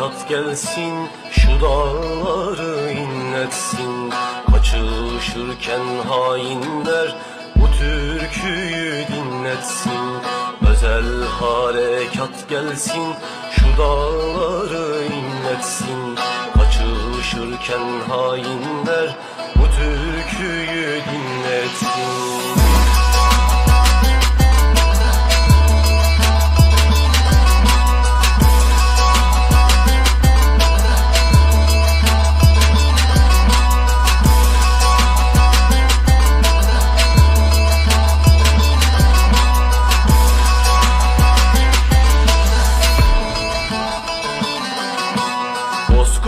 Harekat gelsin Şu dağları inletsin. Kaçışırken hainler Bu türküyü dinletsin. Özel harekat gelsin Şu dağları inletsin. Kaçışırken hainler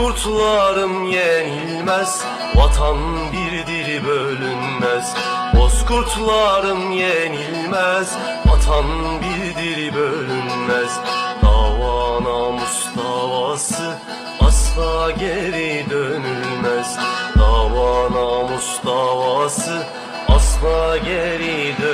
Bozkurtlarım yenilmez Vatan birdir bölünmez. Bozkurtlarım yenilmez Vatan birdir bölünmez. Dava namus davası Asla geri dönülmez. Dava namus davası Asla geri dönülmez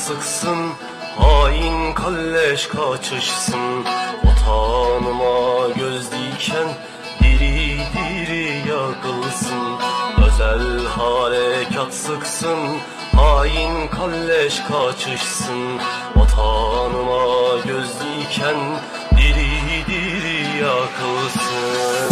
sıksın Hain kalleş kaçışsın. Vatanıma göz diken Diri diri yakılsın. Özel harekat sıksın Hain kalleş kaçışsın. Vatanıma göz diken Diri diri yakılsın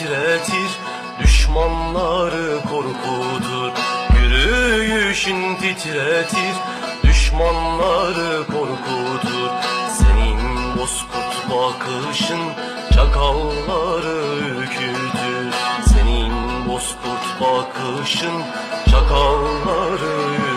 titretir, düşmanları korkutur. Yürüyüşün titretir, düşmanları korkutur. Senin bozkurt bakışın çakalları ürkütür. Senin bozkurt bakışın çakalları